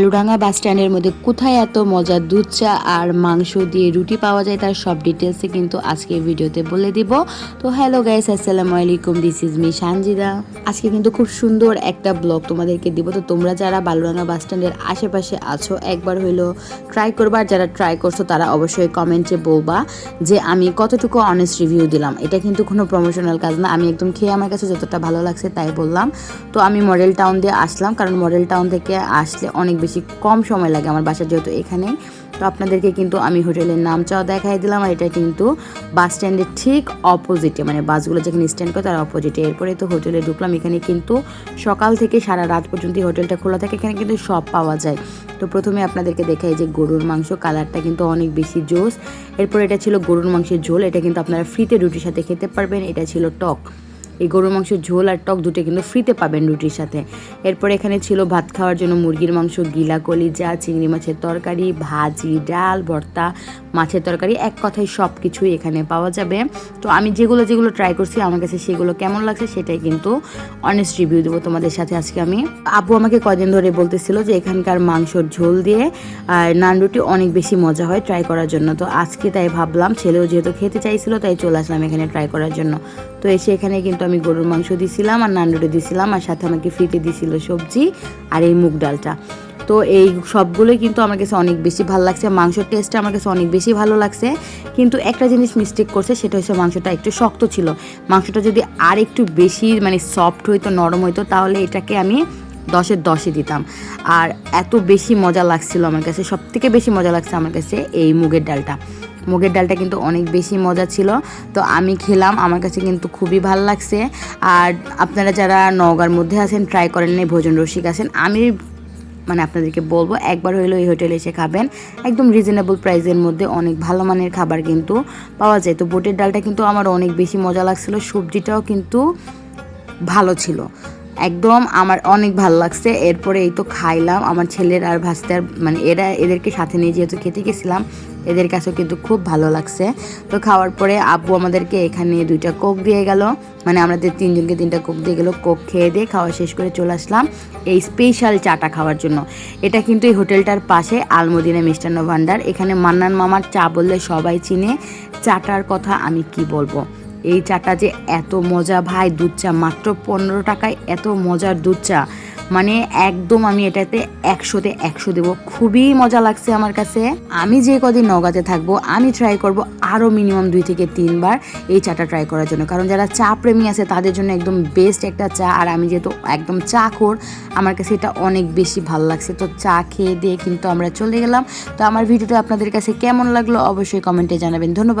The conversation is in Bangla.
আলুডাঙ্গা বাস স্ট্যান্ডের মধ্যে কোথায় এত মজার দুধ, চা আর মাংস দিয়ে রুটি পাওয়া যায় তার সব ডিটেলসে কিন্তু আজকে ভিডিওতে বলে দিব। তো হ্যালো গাইস আসসালামু আলাইকুম দিস ইজ মি সানজিদা। আজকে কিন্তু খুব সুন্দর একটা ব্লগ তোমাদেরকে দিব। তো তোমরা যারা বালুডাঙ্গা বাস স্ট্যান্ডের আশেপাশে আছো, একবার হইল ট্রাই করবা। আর যারা ট্রাই করছ, তারা অবশ্যই কমেন্টে বলবা যে আমি কতটুকু অনেস্ট রিভিউ দিলাম। এটা কিন্তু কোনো প্রমোশনাল কাজ না। আমি একদম খেয়ে আমার কাছে যতটা ভালো লাগছে তাই বললাম। তো আমি মডেল টাউন দিয়ে আসলাম। কারণ মডেল টাউন থেকে আসলে অনেক বেশি কম সময় লাগে আমার বাসা যেহেতু এখানেই তো আপনাদেরকে কিন্তু আমি হোটেলের নামটাও দেখাই দিলাম, আর এটা কিন্তু বাস স্ট্যান্ডের ঠিক অপোজিটে মানে বাসগুলো যেখানে স্ট্যান্ড করে তার অপোজিটে এরপরে তো হোটেলে ঢুকলাম, এখানে কিন্তু সকাল থেকে সারা রাত পর্যন্ত হোটেলটা খোলা থাকে, এখানে কিন্তু সব পাওয়া যায়। তো প্রথমে আপনাদেরকে দেখাই যে গরুর মাংস কালারটা কিন্তু অনেক বেশি জোস। এরপর এটা ছিল গরুর মাংসের ঝোল, এটা কিন্তু আপনারা ফ্রিতে রুটির সাথে খেতে পারবেন, এটা ছিল টক। এই গরুর মাংসের ঝোল আর টক দুটো কিন্তু ফ্রিতে পাবেন রুটির সাথে। এরপর এখানে ছিল ভাত খাওয়ার জন্য মুরগির মাংস, গিলা কলিজা, চিংড়ি মাছের তরকারি, ভাজি, ডাল, ভর্তা, মাছের তরকারি, এক কথায় সব কিছুই এখানে পাওয়া যাবে। তো আমি যেগুলো যেগুলো ট্রাই করছি, আমার কাছে সেগুলো কেমন লাগছে সেটাই কিন্তু অনেস্ট রিভিউ দেবো তোমাদের সাথে আজকে আমি। আব্বু আমাকে কদিন ধরে বলতেছিল যে এখানকার মাংসর ঝোল দিয়ে নান রুটি অনেক বেশি মজা হয় ট্রাই করার জন্য। তো আজকে তাই ভাবলাম, ছেলেও যেহেতু খেতে চাইছিল, তাই চলে আসলাম এখানে ট্রাই করার জন্য। তো এসে এখানে কিন্তু আমি গরুর মাংস দিছিলাম আর নান রুটি দিছিলাম আর সাথে আমাকে ফ্রিতে দিছিল সবজি আর এই মুগ ডালটা। তো এই সবগুলোই কিন্তু আমার কাছে অনেক বেশি ভালো লাগছে। মাংসর টেস্টটা আমার কাছে অনেক বেশি ভালো লাগছে। কিন্তু একটা জিনিস মিস্টেক করছে, সেটা হচ্ছে মাংসটা একটু শক্ত ছিল। মাংসটা যদি আর একটু বেশি মানে সফট হইতো, নরম হইতো, তাহলে এটাকে আমি দশের দশে দিতাম। আর এত বেশি মজা লাগছিল আমার কাছে সব থেকে বেশি মজা লাগছে আমার কাছে এই মুগের ডালটা। মুগের ডালটা কিন্তু অনেক বেশি মজা ছিল। তো আমি খেলাম, আমার কাছে কিন্তু খুবই ভালো লাগছে। আর আপনারা যারা নওগাঁর মধ্যে আছেন ট্রাই করেন নাই, ভোজন রসিক আছেন, আমি মানে আপনাদেরকে বলব, একবার হইলেও এই হোটেলে এসে খাবেন। একদম রিজনেবল প্রাইসের মধ্যে অনেক ভালো মানের খাবার কিন্তু পাওয়া যায়। তো বোটের ডালটা কিন্তু আমার অনেক বেশি মজা লাগছিল, সবজিটাও কিন্তু ভালো ছিল। একদম আমার অনেক ভালো লাগছে, এরপরে এই তো খাইলাম। আমার ছেলের আর ভাস্তার মানে এরা এদেরকে সাথে নিয়ে যেহেতু খেতে গেছিলাম এদের কাছেও কিন্তু খুব ভালো লাগছে। তো খাওয়ার পরে আব্বু আমাদেরকে এখানে দুইটা কোক দিয়ে গেল। মানে আমাদের তিনজনকে তিনটা কোক দিয়ে গেলো, কোক খেয়ে দিয়ে খাওয়া শেষ করে চলে আসলাম এই স্পেশাল চাটা খাওয়ার জন্য। এটা কিন্তু এই হোটেলটার পাশে আলমদিনা মিষ্টান্ন ভাণ্ডার এখানে মান্নান মামার চা বললে সবাই চিনে। চাটার কথা আমি কি বলব? এই চাটা যে এত মজা, ভাই দুধ চা মাত্র পনেরো টাকায় এত মজার দুধ চা। মানে একদম আমি এটাতে একশোতে একশো দেবো। খুবই মজা লাগছে আমার কাছে। আমি যে কদিন নগাতে থাকব, আমি ট্রাই করব আরও মিনিমাম দুই থেকে তিনবার এই চাটা ট্রাই করার জন্য। কারণ যারা চা প্রেমী আছে, তাদের জন্য একদম বেস্ট একটা চা। আর আমি যেহেতু একদম চা খোর আমার কাছে এটা অনেক বেশি ভালো লাগছে। তো চা খেয়ে দিয়ে কিন্তু আমরা চলে গেলাম। তো আমার ভিডিওটা আপনাদের কাছে কেমন লাগল অবশ্যই কমেন্টে জানাবেন। ধন্যবাদ।